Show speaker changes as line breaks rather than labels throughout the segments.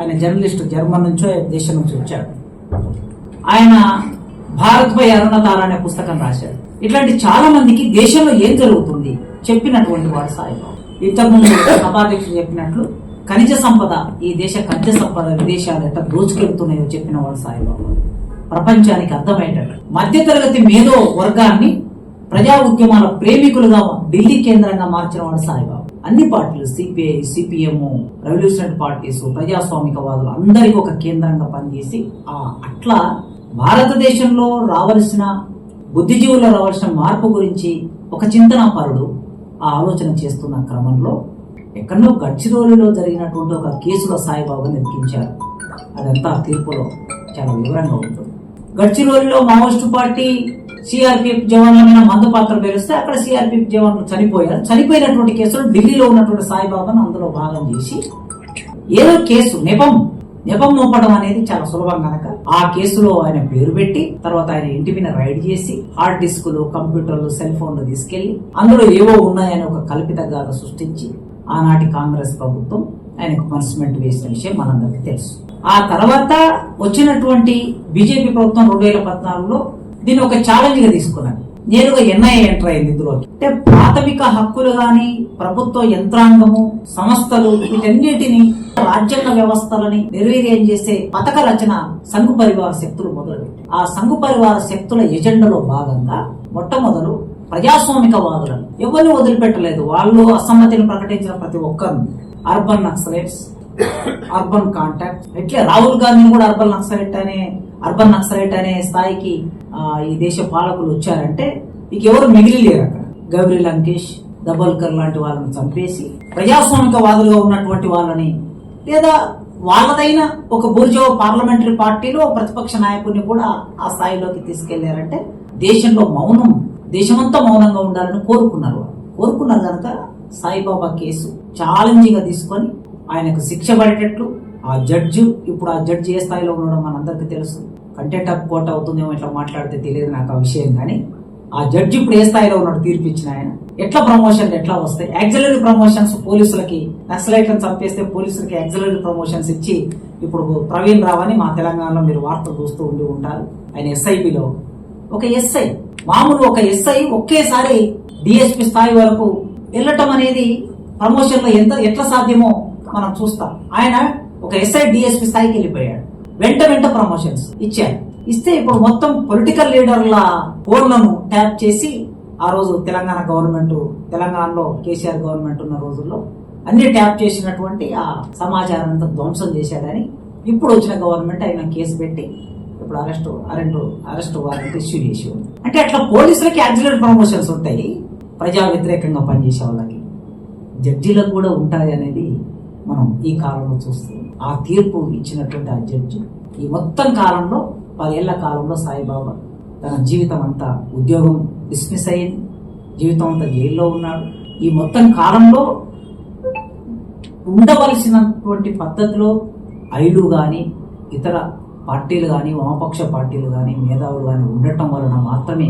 ఆయన journalist German నుంచో దేశం నుంచి వచ్చాడు. ఆయన భారత్ పై అరుణతార అనే పుస్తకం రాశాడు. ఇట్లాంటి చాలా మందికి దేశంలో ఏం జరుగుతుంది? చెప్పినటువంటి వాడు సాయిబాబు. ఇంతకుముందు సభాధ్యక్షుడు చెప్పినట్లు ఖనిజ సంపద ఈ దేశ ఖనిజ సంపద విదేశాలు ఎట్లా దోచుకెళ్తున్నాయో చెప్పిన వాడు సాయిబాబు. ప్రపంచానికి అర్థమయ్యేటట్టు. మధ్యతరగతి మేధో వర్గాన్ని ప్రజా ఉద్యమాల ప్రేమికులుగా ఢిల్లీ కేంద్రంగా మార్చిన వాడు సాయిబాబు. అన్ని పార్టీలు సిపిఐ సిపిఎం రెవల్యూషనరీ పార్టీస్ ప్రజాస్వామికవాదులు అందరికీ ఒక కేంద్రంగా పనిచేసి ఆ అట్లా భారతదేశంలో రావలసిన బుద్ధిజీవుల్లో రావాల్సిన మార్పు గురించి ఒక చింతనాపరుడు ఆ ఆలోచన చేస్తున్న క్రమంలో ఎక్కడో గడ్చిరోలిలో జరిగినటువంటి ఒక కేసులో సాయిబాబాను ఎక్కించారు అదంతా తీర్పులో చాలా వివరంగా ఉంటుంది. గడ్చిరోలిలో మావోయిస్టు పార్టీ సిఆర్పిఎఫ్ జవాన్ల మీద మందు పాత్ర అక్కడ సిఆర్పిఎఫ్ జవాన్లు చనిపోయారు. చనిపోయినటువంటి కేసులు ఢిల్లీలో ఉన్నటువంటి సాయిబాబాను అందులో భాగం చేసి ఏదో కేసు నెపం. నెపం మోపడం అనేది చాలా సులభం కనుక ఆ కేసులో ఆయన పేరు పెట్టి తర్వాత ఆయన ఇంటి మీద రైడ్ చేసి హార్డ్ డిస్కులు కంప్యూటర్లు సెల్ ఫోన్లు తీసుకెళ్ళి అందులో ఏవో ఉన్నాయని ఒక కల్పిత గాథ సృష్టించి ఆనాటి కాంగ్రెస్ ప్రభుత్వం ఆయనకు పనిష్మెంట్ వేసిన విషయం మనందరికీ తెలుసు. ఆ తర్వాత వచ్చినటువంటి బీజేపీ ప్రభుత్వం రెండు వేల పద్నాలుగులో దీన్ని ఒక ఛాలెంజ్గా తీసుకున్నాను. నేరుగా ఎన్ఐఏ ఎంటర్ అయింది ఇందులోకి. అంటే ప్రాథమిక హక్కులు గాని ప్రభుత్వ యంత్రాంగము సంస్థలు వీటన్నిటిని రాజ్యాంగ వ్యవస్థలని నిర్వీర్యం చేసే పథక రచన సంఘు పరివార శక్తులు మొదలుపెట్టాయి. ఆ సంఘు పరివార శక్తుల ఎజెండాలో భాగంగా మొట్టమొదలు ప్రజాస్వామికవాదులను ఎవరు వదిలిపెట్టలేదు? వాళ్ళు అసమ్మతిని ప్రకటించిన ప్రతి ఒక్కరు. అర్బన్ నక్సలైట్స్ అర్బన్ కాంటాక్ట్ ఇట్లే రాహుల్ గాంధీని కూడా అర్బన్ నక్సలైట్ అనే అర్బన్ నక్సలైట్ అనే స్థాయికి ఈ దేశ పాలకులు వచ్చారంటే ఇక ఎవరు మిగిలిలేరు అక్కడ. గౌరీ లంకేష్ దబోల్కర్ లాంటి వాళ్ళని చంపేసి ప్రజాస్వామికవాదులుగా ఉన్నటువంటి వాళ్ళని లేదా వాళ్ళదైన ఒక బూర్జో పార్లమెంటరీ పార్టీలో ప్రతిపక్ష నాయకుడిని కూడా ఆ స్థాయిలోకి తీసుకెళ్ళారంటే దేశంలో మౌనం దేశమంతా మౌనంగా ఉండాలని కోరుకున్నారు కోరుకున్నారు కనుక సాయిబాబా కేసు ఛాలెంజింగ్గా తీసుకొని ఆయనకు శిక్ష పడేటట్లు ఆ జడ్జి ఇప్పుడు ఆ జడ్జి ఏ స్థాయిలో ఉండడం మనందరికీ తెలుసు. కంటెంట్ ఆఫ్ కోర్ట్ అవుతుందేమో ఇట్లా మాట్లాడితే తెలియదు నాకు ఆ విషయం కానీ ఆ జడ్జి ఇప్పుడు ఏ స్థాయిలో ఉన్నాడు తీర్పు ఇచ్చిన ఆయన? ఎట్లా ప్రమోషన్లు ఎట్లా వస్తాయి? యాక్సిలరీ ప్రమోషన్స్ పోలీసులకి నక్సలైట్లను చంపేస్తే పోలీసులకి యాక్సిలరీ ప్రమోషన్స్ ఇచ్చి ఇప్పుడు ప్రవీణ్ రావు అని మా తెలంగాణలో మీరు వార్తలు చూస్తూ ఉండి ఉంటారు. ఆయన ఎస్ఐబిలో ఒక ఎస్ఐ మామూలు ఒక ఎస్ఐ ఒకేసారి డిఎస్పి స్థాయి వరకు వెళ్ళటం అనేది ప్రమోషన్లో ఎంత ఎట్లా సాధ్యమో మనం చూస్తాం. ఆయన ఒక ఎస్ఐ డిఎస్పి స్థాయికి వెళ్ళిపోయాడు. వెంట వెంట ప్రమోషన్స్ ఇచ్చారు. ఇస్తే ఇప్పుడు మొత్తం పొలిటికల్ లీడర్ల ఫోన్లను ట్యాప్ చేసి ఆ రోజు తెలంగాణ గవర్నమెంట్ తెలంగాణలో కేసీఆర్ గవర్నమెంట్ ఉన్న రోజుల్లో అన్ని ట్యాప్ చేసినటువంటి ఆ సమాచారం అంతా ధ్వంసం చేశాడని ఇప్పుడు వచ్చిన గవర్నమెంట్ ఆయన కేసు పెట్టి ఇప్పుడు అరెస్ట్ అరెంట్ అరెస్ట్ వారెంట్ ఇష్యూ చేసి అంటే అట్లా పోలీసులకి యాక్సిడెంట్ ప్రమోషన్స్ ఉంటాయి. ప్రజా వ్యతిరేకంగా పనిచేసే వాళ్ళకి. జడ్జీలకు కూడా ఉంటాయి అనేది మనం ఈ కాలంలో చూస్తున్నాం. ఆ తీర్పు ఇచ్చినటువంటి ఆ జడ్జి ఈ మొత్తం కాలంలో పదేళ్ళ కాలంలో సాయిబాబా తన జీవితం అంతా ఉద్యోగం డిస్మిస్ అయ్యింది. జీవితం అంతా జైల్లో ఉన్నాడు. ఈ మొత్తం కాలంలో ఉండవలసినటువంటి పద్ధతిలో ఐలు కానీ ఇతర పార్టీలు కానీ వామపక్ష పార్టీలు కానీ మేధావులు కానీ ఉండటం వలన మాత్రమే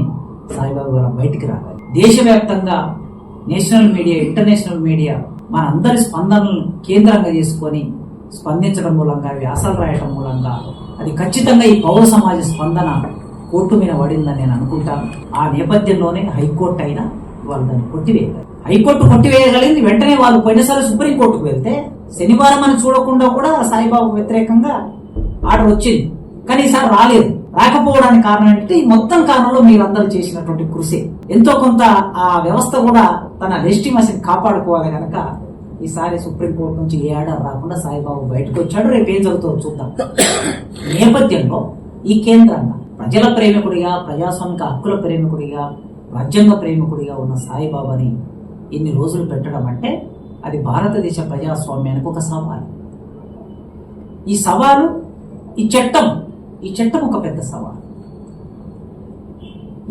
సాయిబాబా గారు బయటికి రావాలి. దేశవ్యాప్తంగా నేషనల్ మీడియా ఇంటర్నేషనల్ మీడియా మనందరి స్పందనలను కేంద్రంగా చేసుకొని స్పందించడం మూలంగా వ్యాసాలు రాయటం మూలంగా అది ఖచ్చితంగా ఈ పౌర సమాజ స్పందన కోర్టు మీద పడిందని నేను అనుకుంటాను. ఆ నేపథ్యంలోనే హైకోర్టు అయినా వాళ్ళు దాన్ని కొట్టివేయగలరు. హైకోర్టు కొట్టివేయగలిగింది వెంటనే వాళ్ళు పోయినసారి సుప్రీంకోర్టుకు వెళ్తే శనివారం అని చూడకుండా కూడా సాయిబాబు వ్యతిరేకంగా ఆర్డర్ వచ్చింది. కానీ ఈసారి రాలేదు. రాకపోవడానికి కారణం ఏంటంటే ఈ మొత్తం కారణంలో మీరందరూ చేసినటువంటి కృషి. ఎంతో కొంత ఆ వ్యవస్థ కూడా తన లెజిటిమసీని కాపాడుకోవాలి కనుక ఈసారి సుప్రీంకోర్టు నుంచి ఏ ఆర్డర్ రాకుండా సాయిబాబు బయటకు వచ్చాడు రేపు ఏం జరుగుతుందో చూద్దాం. నేపథ్యంలో ఈ కేంద్రంగా ప్రజల ప్రేమికుడిగా ప్రజాస్వామిక హక్కుల ప్రేమికుడిగా రాజ్యాంగ ప్రేమికుడిగా ఉన్న సాయిబాబాని ఇన్ని రోజులు పెట్టడం అంటే అది భారతదేశ ప్రజాస్వామ్యానికి ఒక సవాలు. ఈ సవాలు ఈ చట్టం ఈ చట్టం ఒక పెద్ద సవాలు.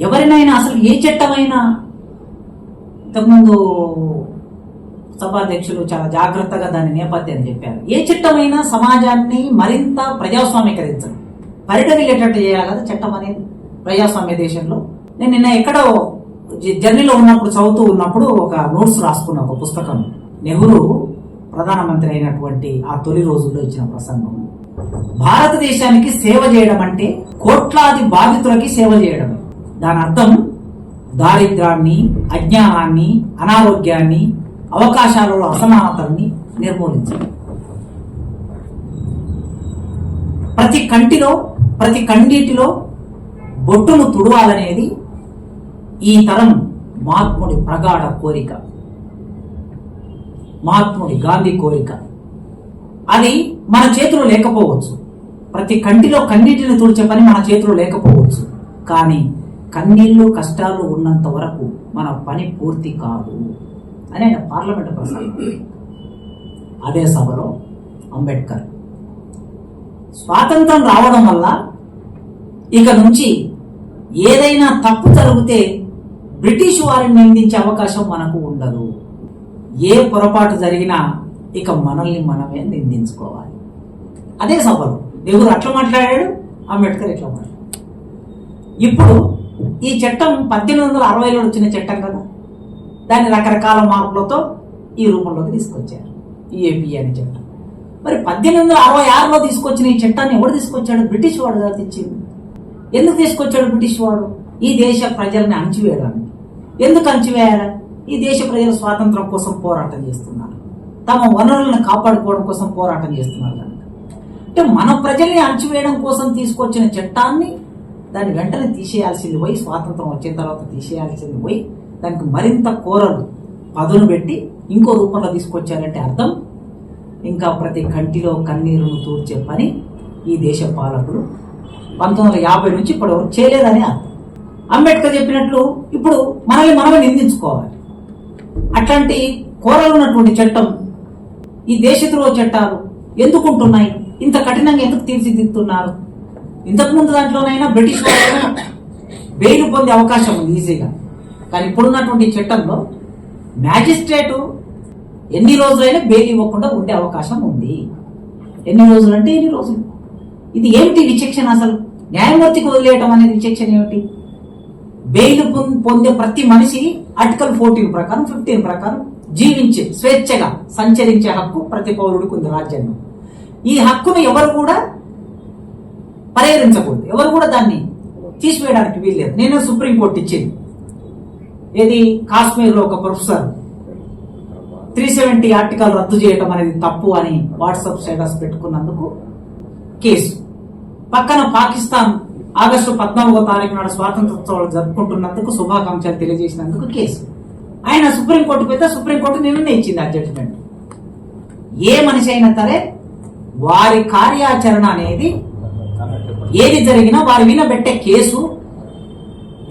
ఎవరినైనా అసలు ఏ చట్టమైనా ఇంతకుముందు సభాధ్యక్షులు చాలా జాగ్రత్తగా దాని నేపథ్యం చెప్పారు. ఏ చట్టమైనా సమాజాన్ని మరింత ప్రజాస్వామ్యకరించడం. పరిటవిల్లేటట్టు చేయాలి కదా చట్టం అనేది ప్రజాస్వామ్య దేశంలో. నేను నిన్న ఎక్కడో జ- జర్నీలో ఉన్నప్పుడు చదువుతూ ఉన్నప్పుడు ఒక నోట్స్ రాసుకున్న ఒక పుస్తకం. నెహ్రూ ప్రధానమంత్రి అయినటువంటి ఆ తొలి రోజుల్లో ఇచ్చిన ప్రసంగం. భారతదేశానికి సేవ చేయడం అంటే కోట్లాది బాధితులకి సేవ చేయడం. దాని అర్థం దారిద్రాన్ని అజ్ఞానాన్ని అనారోగ్యాన్ని అవకాశాలలో అసమానతల్ని నిర్మూలించాలి ప్రతి కంటిలో ప్రతి కండిటిలో బొట్టును తుడవాలనేది ఈ తరం మహాత్ముడి ప్రగాఢ కోరిక. మహాత్ముడి గాంధీ కోరిక. అది మన చేతిలో లేకపోవచ్చు. ప్రతి కంటిలో కన్నీటిని తుడిచే పని మన చేతిలో లేకపోవచ్చు. కానీ కన్నీళ్ళు కష్టాలు ఉన్నంత వరకు మన పని పూర్తి కాదు. అని ఆయన పార్లమెంట్ ప్రసంగం. అదే సభలో అంబేద్కర్ స్వాతంత్రం రావడం వల్ల ఇక నుంచి ఏదైనా తప్పు జరిగితే బ్రిటిష్ వారిని నిందించే అవకాశం మనకు ఉండదు. ఏ పొరపాటు జరిగినా ఇక మనల్ని మనమే నిందించుకోవాలి. అదే సభలో నెహ్రూ అట్లా మాట్లాడాడు అంబేద్కర్ ఇట్లా మాట్లాడాడు. ఇప్పుడు ఈ చట్టం పద్దెనిమిది వందల అరవైలో వచ్చిన చట్టం కదా? దాన్ని రకరకాల మార్పులతో ఈ రూపంలోకి తీసుకొచ్చారు. ఈఏపీ అనే చట్టం మరి పద్దెనిమిది వందల అరవై ఆరులో తీసుకొచ్చిన ఈ చట్టాన్ని ఎవడు తీసుకొచ్చాడు? బ్రిటిష్ వాడు తెచ్చింది. ఎందుకు తీసుకొచ్చాడు బ్రిటిష్ వాడు? ఈ దేశ ప్రజల్ని అణచివేయడానికి. ఎందుకు అణచివేయాలి? ఈ దేశ ప్రజలు స్వాతంత్రం కోసం పోరాటం చేస్తున్నారు. తమ వనరులను కాపాడుకోవడం కోసం పోరాటం చేస్తున్నారు కనుక అంటే మన ప్రజల్ని అణచివేయడం కోసం తీసుకొచ్చిన చట్టాన్ని దాన్ని వెంటనే తీసేయాల్సింది పోయి స్వాతంత్రం వచ్చిన తర్వాత తీసేయాల్సింది పోయి దానికి మరింత కోరలు. పదును పెట్టి ఇంకో రూపంలో తీసుకొచ్చారంటే అర్థం? ఇంకా ప్రతి కంటిలో కన్నీరును తూర్చే పని ఈ దేశ పాలకులు పంతొమ్మిది వందల యాభై నుంచి ఇప్పుడు వరకు చేయలేదని అర్థం. అంబేద్కర్ చెప్పినట్లు ఇప్పుడు మనల్ని మనమే నిందించుకోవాలి. అట్లాంటి కోరలు ఉన్నటువంటి చట్టం ఈ దేశద్రోహ చట్టాలు ఎందుకుంటున్నాయి? ఇంత కఠినంగా ఎందుకు తీర్చిదిద్దుతున్నారు? ఇంతకుముందు దాంట్లోనైనా బ్రిటిష్ వాళ్ళు బెయిల్ పొందే అవకాశం ఉంది ఈజీగా. కానీ ఇప్పుడున్నటువంటి చట్టంలో మ్యాజిస్ట్రేటు ఎన్ని రోజులైనా బెయిల్ ఇవ్వకుండా ఉండే అవకాశం ఉంది. ఎన్ని రోజులు అంటే ఎన్ని రోజులు? ఇది ఏమిటి విచక్షణ అసలు? న్యాయమూర్తికి వదిలేయటం అనేది విచక్షణ ఏమిటి? బెయిల్ పొందే ప్రతి మనిషి ఆర్టికల్ ఫోర్టీన్ ప్రకారం ఫిఫ్టీన్ ప్రకారం జీవించే స్వేచ్ఛగా సంచరించే హక్కు ప్రతి పౌరుడికి ఉంది రాజ్యాంగం. ఈ హక్కును ఎవరు కూడా పరిహరించకూడదు. ఎవరు కూడా దాన్ని తీసివేయడానికి వీల్లేదు. నేను సుప్రీంకోర్టు ఇచ్చింది. ఏది? కాశ్మీర్లో ఒక ప్రొఫెసర్. త్రీ సెవెంటీ ఆర్టికల్ రద్దు చేయటం అనేది తప్పు అని వాట్సాప్ స్టేటస్ పెట్టుకున్నందుకు కేసు. పక్కన పాకిస్తాన్ ఆగస్టు పద్నాలుగో తారీఖు నాడు స్వాతంత్రోత్సవాలు జరుపుకుంటున్నందుకు శుభాకాంక్షలు తెలియజేసినందుకు కేసు. ఆయన సుప్రీంకోర్టు పెద్ద సుప్రీంకోర్టు నిర్ణయించింది ఆ జడ్జిమెంట్ ఏ మనిషి అయినా సరే వారి కార్యాచరణ అనేది ఏది జరిగినా వారి మీద పెట్టే కేసు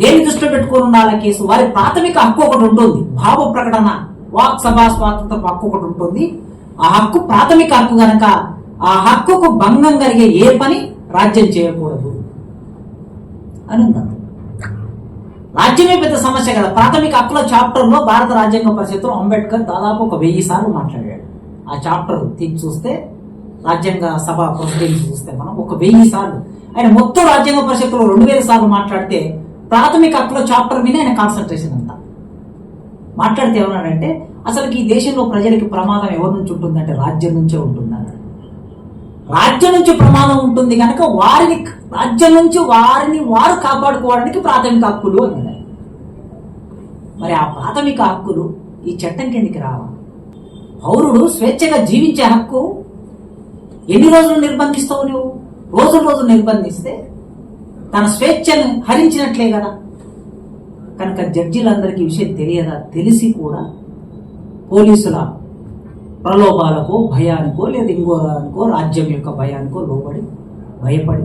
దేని దృష్టిలో పెట్టుకొని ఉండాలి కేసు? వారి ప్రాథమిక హక్కు ఒకటి ఉంటుంది. భావ ప్రకటన వాక్ సభా స్వాతంత్ర హక్కు ఒకటి ఉంటుంది. ఆ హక్కు ప్రాథమిక హక్కు గనక ఆ హక్కుకు భంగం కలిగే ఏ పని రాజ్యం చేయకూడదు. అని ఉంది రాజ్యమే పెద్ద సమస్య కదా. ప్రాథమిక హక్కుల చాప్టర్లో భారత రాజ్యాంగ పరిషత్తులో అంబేద్కర్ దాదాపు ఒక వెయ్యి సార్లు మాట్లాడాడు. ఆ చాప్టర్ తీసి చూస్తే రాజ్యాంగ సభ ప్రొసీడింగ్స్ చూస్తే మనం ఒక వెయ్యి సార్లు. ఆయన మొత్తం రాజ్యాంగ పరిషత్తులో రెండు వేల సార్లు మాట్లాడితే ప్రాథమిక హక్కుల చాప్టర్ మీద ఆయన కాన్సన్ట్రేషన్ అంతా మాట్లాడితే ఏమన్నాడంటే అసలు ఈ దేశంలో ప్రజలకి ప్రమాదం ఎవరి నుంచి ఉంటుందంటే రాజ్యం నుంచే ఉంటుందన్నాడు రాజ్యం నుంచి ప్రమాదం ఉంటుంది కనుక వారిని రాజ్యం నుంచి వారిని వారు కాపాడుకోవడానికి ప్రాథమిక హక్కులు అన్నాడు. మరి ఆ ప్రాథమిక హక్కులు ఈ చట్టం కిందకి రావా? పౌరుడు స్వేచ్ఛగా జీవించే హక్కు ఎన్ని రోజులు నిర్బంధిస్తావు నువ్వు? రోజు రోజు నిర్బంధిస్తే తన స్వేచ్ఛను హరించినట్లే కదా. కనుక జడ్జీలందరికీ విషయం తెలియదా? తెలిసి కూడా పోలీసుల ప్రలోభాలకో భయానికో లేదా ఇంకోదానికో రాజ్యం యొక్క భయానికో లోబడి భయపడి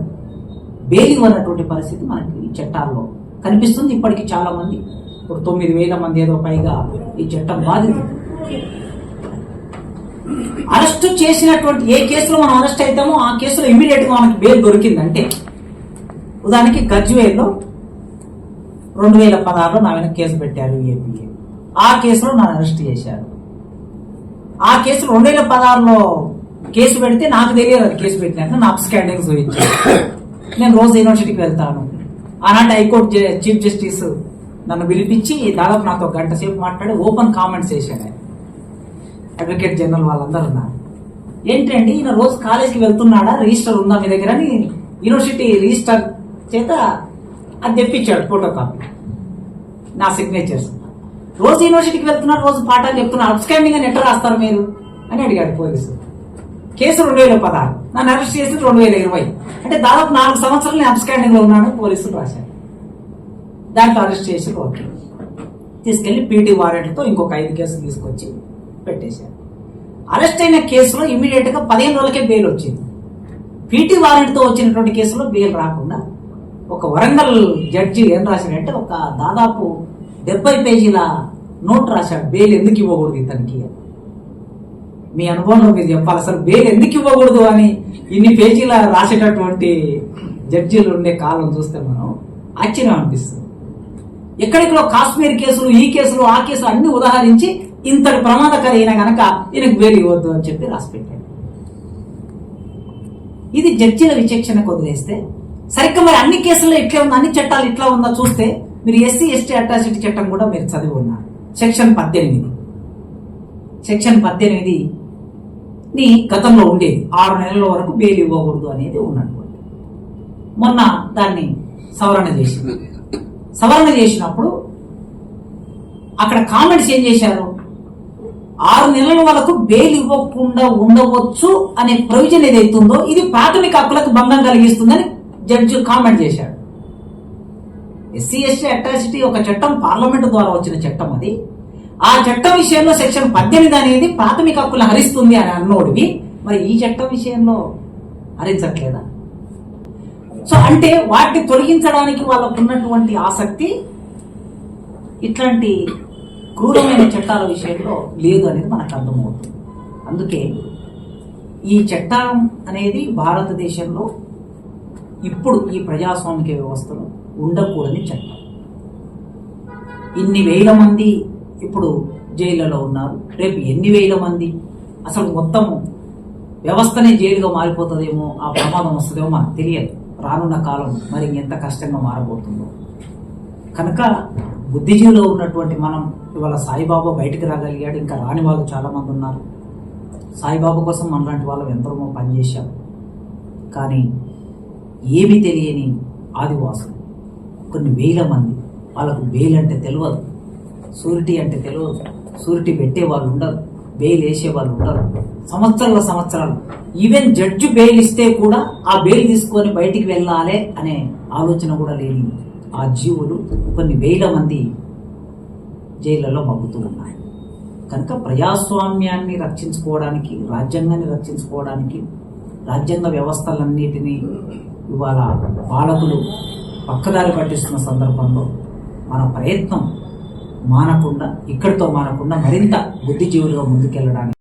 బెయిల్ ఉన్నటువంటి పరిస్థితి మనకి ఈ చట్టాల్లో కనిపిస్తుంది. ఇప్పటికి చాలామంది ఇప్పుడు తొమ్మిది వేల మంది ఏదో పైగా ఈ చట్టం బాధితులు. అరెస్ట్ చేసినటువంటి ఏ కేసులో మనం అరెస్ట్ అవుతామో ఆ కేసులో ఇమీడియట్గా మనకి బెయిల్ దొరికిందంటే ఉదాహరణకి గజ్వేల్లో రెండు వేల పదహారులో నా మీద కేసు పెట్టారు ఏపీఏ ఆ కేసులో నన్ను అరెస్ట్ చేశారు. ఆ కేసు రెండు వేల పదహారులో కేసు పెడితే నాకు తెలియదు అది కేసు పెట్టినాక నా స్కాండింగ్ చూపించారు. నేను రోజు యూనివర్సిటీకి వెళ్తాను. ఆనాటి హైకోర్టు చీఫ్ జస్టిస్ నన్ను పిలిపించి దాదాపు నాతో గంట సేపు మాట్లాడి ఓపెన్ కామెంట్స్ చేశాడు అడ్వకేట్ జనరల్ వాళ్ళందరూ ఉన్నారు. ఏంటండి ఈయన రోజు కాలేజీకి వెళ్తున్నాడా? రిజిస్టర్ ఉందా మీ దగ్గర అని యూనివర్సిటీ రిజిస్టర్ చేత అది తెప్పించాడు ఫోటో కాపీ నా సిగ్నేచర్స్ రోజు యూనివర్సిటీకి వెళ్తున్నారు రోజు పాఠాలు చెప్తున్నారు అబ్స్కాండింగ్ అని ఎట్లా రాస్తారు మీరు? అని అడిగాడు పోలీసు. కేసు రెండు వేల పదహారు. నన్ను అరెస్ట్ చేసి రెండు వేల ఇరవై. అంటే దాదాపు నాలుగు సంవత్సరాలు నేను అప్స్కాండింగ్లో ఉన్నాను పోలీసులు రాశారు. దాంట్లో అరెస్ట్ చేసి ఓకే తీసుకెళ్ళి పీటీ వారెంట్తో ఇంకొక ఐదు కేసులు తీసుకొచ్చి పెట్టేశారు. అరెస్ట్ అయిన కేసులో ఇమీడియట్గా పదిహేను రోజులకే బెయిల్ వచ్చింది. పీటీ వారెంట్తో వచ్చినటువంటి కేసులో బెయిల్ రాకుండా ఒక వరంగల్ జడ్జి ఏం రాశాడంటే ఒక దాదాపు డెబ్బై పేజీల నోట్ రాశాడు. బెయిల్ ఎందుకు ఇవ్వకూడదు ఇతనికి? మీ అనుభవంలో మీరు చెప్పాలి. అసలు బెయిల్ ఎందుకు ఇవ్వకూడదు అని ఇన్ని పేజీల రాసేటటువంటి జడ్జీలు ఉండే కాలం చూస్తే మనం ఆశ్చర్యం అనిపిస్తుంది. ఎక్కడెక్కడో కాశ్మీర్ కేసులు ఈ కేసులు ఆ కేసులు అన్ని ఉదాహరించి ఇంతటి ప్రమాదకరమైన కనుక ఈయనకు బెయిల్ ఇవ్వద్దు అని చెప్పి రాసి పెట్టాడు ఇది జడ్జీల విచక్షణకు వదిలేస్తే సరిగ్గా మరి అన్ని కేసుల్లో ఇట్లా ఉంది? అన్ని చట్టాలు ఇట్లా ఉందా? చూస్తే మీరు ఎస్సీ ఎస్టీ అట్రాసిటీ చట్టం కూడా మీరు చదివి ఉన్నారు సెక్షన్ పద్దెనిమిది. సెక్షన్ పద్దెనిమిది ని గతంలో ఉండేది ఆరు నెలల వరకు బెయిల్ ఇవ్వకూడదు అనేది ఉన్నటువంటి. మొన్న దాన్ని సవరణ చేసింది. సవరణ చేసినప్పుడు అక్కడ కామెంట్స్ ఏం చేశారు? ఆరు నెలల వరకు బెయిల్ ఇవ్వకుండా ఉండవచ్చు అనే ప్రొవిజన్ ఏదైతుందో ఉందో ఇది ప్రాథమిక హక్కులకు భంగం కలిగిస్తుందని జడ్జి కామెంట్ చేశాడు. ఎస్సీ ఎస్టీ అట్రాసిటీ ఒక చట్టం పార్లమెంట్ ద్వారా వచ్చిన చట్టం అది. ఆ చట్టం విషయంలో సెక్షన్ పద్దెనిమిది అనేది ప్రాథమిక హక్కులు హరిస్తుంది అని అన్నోడివి. మరి ఈ చట్టం విషయంలో హరించట్లేదా? సో అంటే వాటిని తొలగించడానికి వాళ్ళకు ఉన్నటువంటి ఆసక్తి ఇట్లాంటి క్రూరమైన చట్టాల విషయంలో లేదు అనేది మనకు అర్థమవుతుంది. అందుకే ఈ చట్టం అనేది భారతదేశంలో ఇప్పుడు ఈ ప్రజాస్వామిక వ్యవస్థలో ఉండకూడని చట్టం. ఇన్ని వేల మంది ఇప్పుడు జైళ్ళలో ఉన్నారు. రేపు ఎన్ని వేల మంది? అసలు మొత్తం వ్యవస్థనే జైలుగా మారిపోతుందేమో ఆ ప్రమాదం వస్తుందేమో మనకు తెలియదు. రానున్న కాలం మరి ఎంత కష్టంగా మారబోతుందో. కనుక బుద్ధిజీవిలో ఉన్నటువంటి మనం ఇవాళ సాయిబాబా బయటికి రాగలిగాడు. ఇంకా రాని వాళ్ళు చాలామంది ఉన్నారు. సాయిబాబా కోసం మనలాంటి వాళ్ళు ఎంతో పనిచేశాం. కానీ ఏమి తెలియని ఆదివాసులు. కొన్ని వేల మంది. వాళ్ళకు బెయిల్ అంటే తెలియదు సూరిటీ అంటే తెలియదు సూరిటీ పెట్టే వాళ్ళు ఉండరు. బెయిల్ వేసే వాళ్ళు ఉండరు. సంవత్సరాల సంవత్సరాలు. ఈవెన్ జడ్జి బెయిల్ ఇస్తే కూడా ఆ బెయిల్ తీసుకొని బయటికి వెళ్ళాలి అనే ఆలోచన కూడా లేని ఆ జీవులు కొన్ని వేల మంది జైళ్ళలో మగ్గుతూ ఉన్నాయి. కనుక ప్రజాస్వామ్యాన్ని రక్షించుకోవడానికి రాజ్యాంగాన్ని రక్షించుకోవడానికి రాజ్యాంగ వ్యవస్థలన్నిటినీ ఇవాళ పాలకులు పక్కదారి పట్టిస్తున్న సందర్భంలో మన ప్రయత్నం మానకుండా ఇక్కడితో మానకుండా మరింత బుద్ధిజీవులుగా ముందుకెళ్ళడానికి